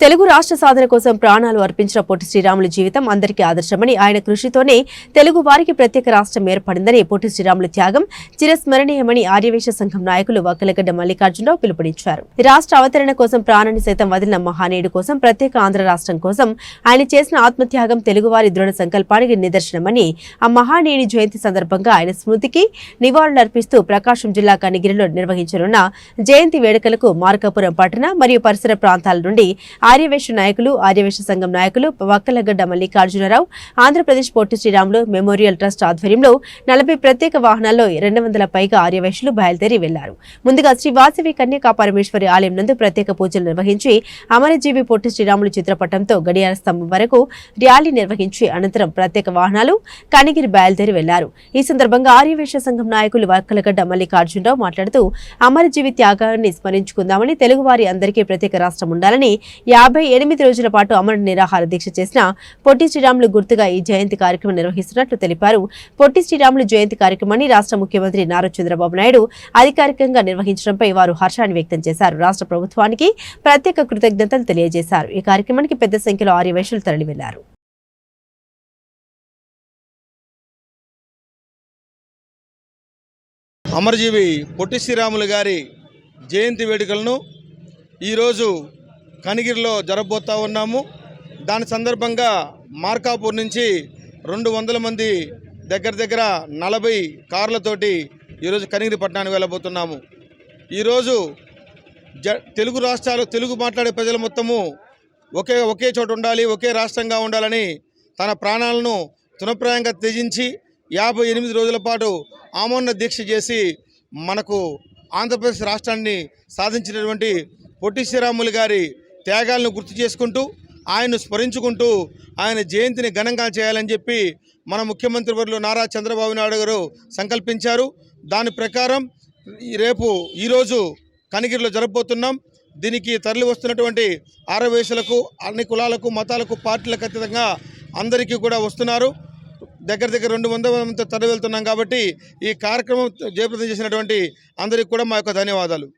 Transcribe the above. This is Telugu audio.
తెలుగు రాష్ట్ర సాధన కోసం ప్రాణాలు అర్పించిన పొట్టి శ్రీరాములు జీవితం అందరికీ ఆదర్శమని ఆయన కృషితోనే తెలుగు వారికి ప్రత్యేక రాష్ట్రం ఏర్పడిందని పొట్టి శ్రీరాములు త్యాగం చిరస్మరణీయమని ఆర్యవేశ సంఘం నాయకులు వక్కలగడ్డ మల్లికార్జునరావు పిలుపునిచ్చారు. రాష్ట్ర అవతరణ కోసం ప్రాణాన్ని సైతం వదిలిన మహానీయుడు కోసం ప్రత్యేక ఆంధ్ర రాష్ట్రం కోసం ఆయన చేసిన ఆత్మత్యాగం తెలుగువారి దృఢ సంకల్పానికి నిదర్శనమని ఆ మహానీయుని జయంతి సందర్భంగా ఆయన స్మృతికి నివాళులర్పిస్తూ ప్రకాశం జిల్లా కనిగిరిలో నిర్వహించనున్న జయంతి వేడుకలకు మార్కాపురం పట్టణ మరియు పరిసర ప్రాంతాల నుండి ఆర్యవేశ నాయకులు ఆర్యవేశ సంఘం నాయకులు వక్కలగడ్డ మల్లికార్జునరావు ఆంధ్రప్రదేశ్ పొట్టి శ్రీరాములు మెమోరియల్ ట్రస్ట్ ఆధ్వర్యంలో నలభై ప్రత్యేక వాహనాల్లో రెండు వందల పైగా ఆర్యవేశులు బయలుదేరి వెళ్ళారు. ముందుగా శ్రీ వాసవి కన్యకా పరమేశ్వరి ఆలయం నందు ప్రత్యేక పూజలు నిర్వహించి అమరజీవి పొట్టి శ్రీరాములు చిత్రపటంతో గడియార స్తంభం వరకు ర్యాలీ నిర్వహించి అనంతరం ప్రత్యేక వాహనాలు కనిగిరి బయలుదేరి వెళ్ళారు. ఈ సందర్భంగా ఆర్యవేశ సంఘం నాయకులు వక్కలగడ్డ మల్లికార్జునరావు మాట్లాడుతూ అమరజీవి త్యాగాన్ని స్మరించుకుందామని తెలుగువారి అందరికీ ప్రత్యేక రాష్ట్రం ఉండాలని యాభై ఎనిమిది రోజుల పాటు అమర నిరాహార దీక్ష చేసిన పొట్టి శ్రీరాములు గుర్తుగా ఈ జయంతి కార్యక్రమం నిర్వహిస్తున్నట్లు తెలిపారు. పొట్టి శ్రీరాములు జయంతి కార్యక్రమాన్ని రాష్ట్ర ముఖ్యమంత్రి నారా చంద్రబాబు నాయుడు అధికారికంగా నిర్వహించడంపై వారు హర్షాన్ని వ్యక్తం చేశారు. రాష్ట్ర ప్రభుత్వానికి ప్రత్యేక కృతజ్ఞతలు తెలియజేశారు. ఈ కార్యక్రమానికి పెద్ద సంఖ్యలో ఆర్యవేశులు తరలి వెళ్ళారు అమరజీవి పొట్టి శ్రీరాములు గారి జయంతి వేడుకలను ఈరోజు కనిగిరిలో జరగబోతా ఉన్నాము. దాని సందర్భంగా మార్కాపూర్ నుంచి రెండు వందల మంది దగ్గర దగ్గర నలభై కార్లతోటి ఈరోజు కనిగిరి పట్టణానికి వెళ్ళబోతున్నాము. ఈరోజు జ తెలుగు రాష్ట్రాలు తెలుగు మాట్లాడే ప్రజలు మొత్తము ఒకే ఒకే చోట ఉండాలి ఒకే రాష్ట్రంగా ఉండాలని తన ప్రాణాలను తునప్రాయంగా త్యజించి యాభై ఎనిమిది రోజుల పాటు ఆమోన్న దీక్ష చేసి మనకు ఆంధ్రప్రదేశ్ రాష్ట్రాన్ని సాధించినటువంటి పొట్టి శ్రీరాములు గారి త్యాగాలను గుర్తు చేసుకుంటూ ఆయన్ను స్మరించుకుంటూ ఆయన జయంతిని ఘనంగా చేయాలని చెప్పి మన ముఖ్యమంత్రి వర్యులు నారా చంద్రబాబు నాయుడు గారు సంకల్పించారు. దాని ప్రకారం రేపు ఈరోజు కనిగిరిలో జరగబోతున్నాం. దీనికి తరలి వస్తున్నటువంటి ఆరవేశులకు అన్ని కులాలకు మతాలకు పార్టీలకు అతీతంగా అందరికీ కూడా వస్తున్నారు. దగ్గర దగ్గర రెండు వందల మంది తరలి వెళ్తున్నాం కాబట్టి ఈ కార్యక్రమం జయప్రదం చేసినటువంటి అందరికీ కూడా మా యొక్క ధన్యవాదాలు.